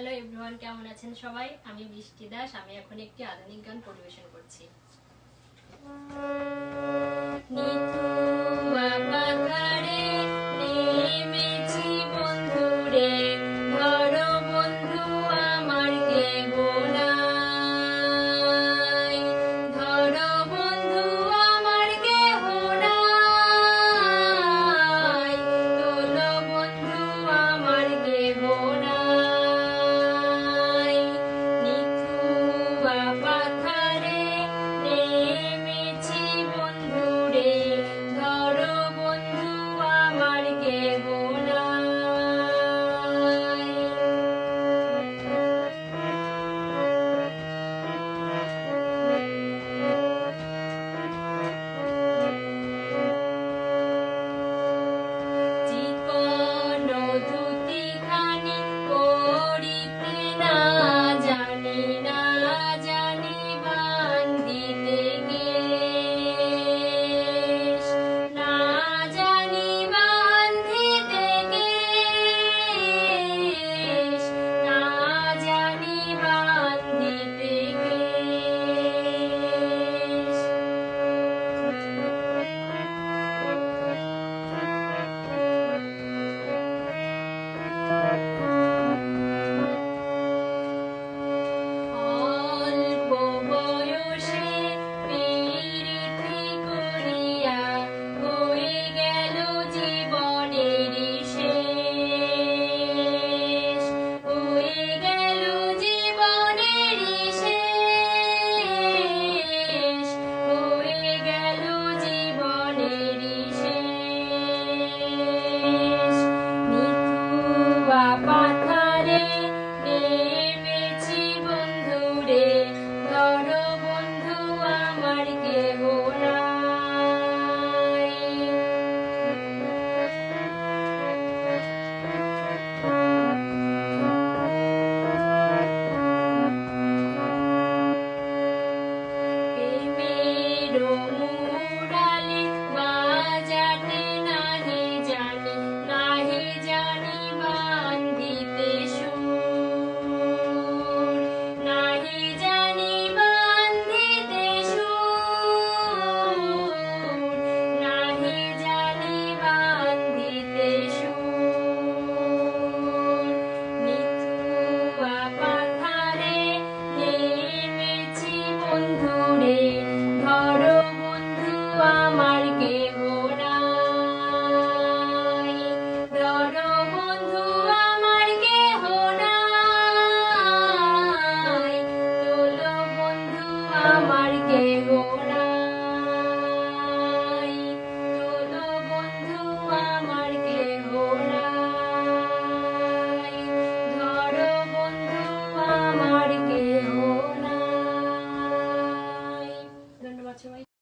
Hello everyone, কেমন আছেন সবাই? আমি বৃষ্টি দাস, আমি এখন একটি আধুনিক গান পরিবেশন করছি। Martingale.